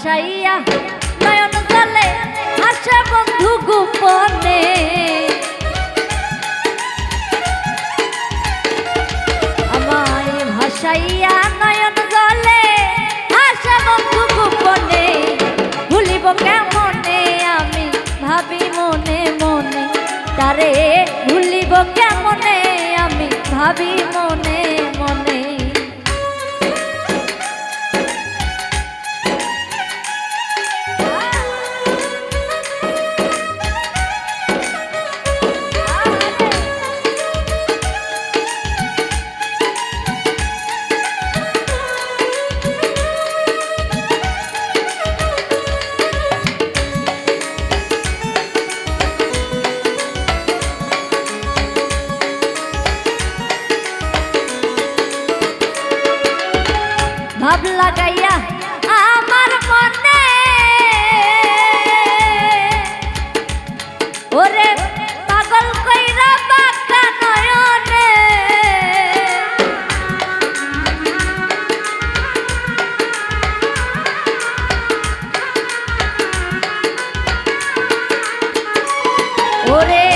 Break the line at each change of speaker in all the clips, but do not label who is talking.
ভাসাইয়া নয়ন জলে আসে বন্ধু গোপনে। আমায় ভাসাইয়া নয়ন জলে আসে বন্ধু গোপনে। ভুলিব কেমনে আমি ভাবি মনে মনে। তারে ভুলিব কেমনে আমি ভাবি মনে ভাব লাগাইয়া আমার মনে। ওরে পাগল কইরা বাঁকা নয়নে। ওরে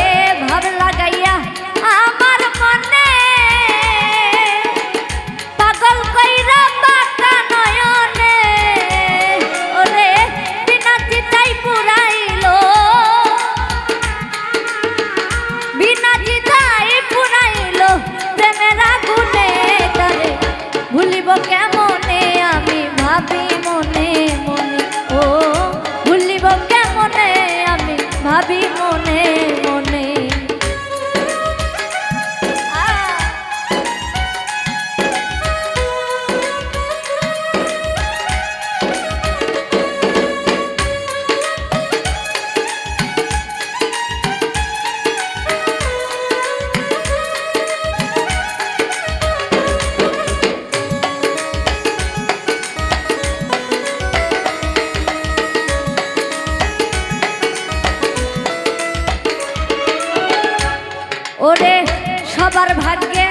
ওরে সবার ভাগ্যে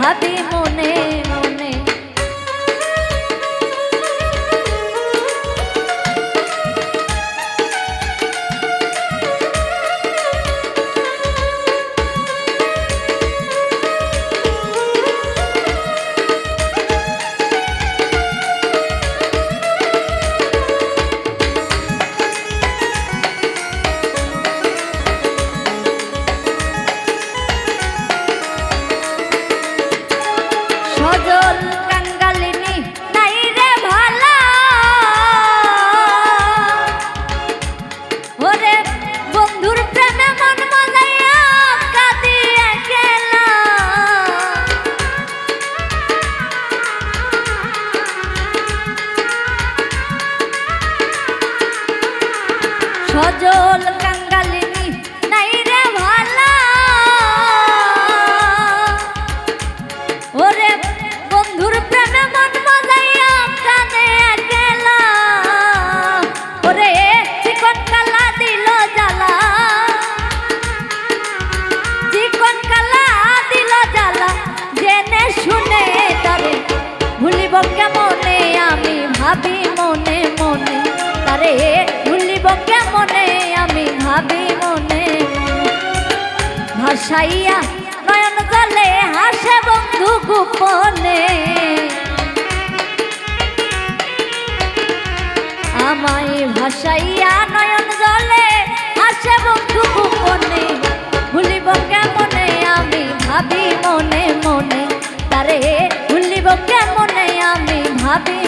ভাবি মনে সজল কাঙ্গালিনী ভাসাইয়া নয়ন জলে হাসে বন্ধু গোপনে। আমায় ভাসাইয়া নয়ন জলে হাসে বন্ধু গোপনে। ভুলিব কেমনে আমি ভাবি মনে মনে। তারে ভুলিব কেমনে আমি ভাবি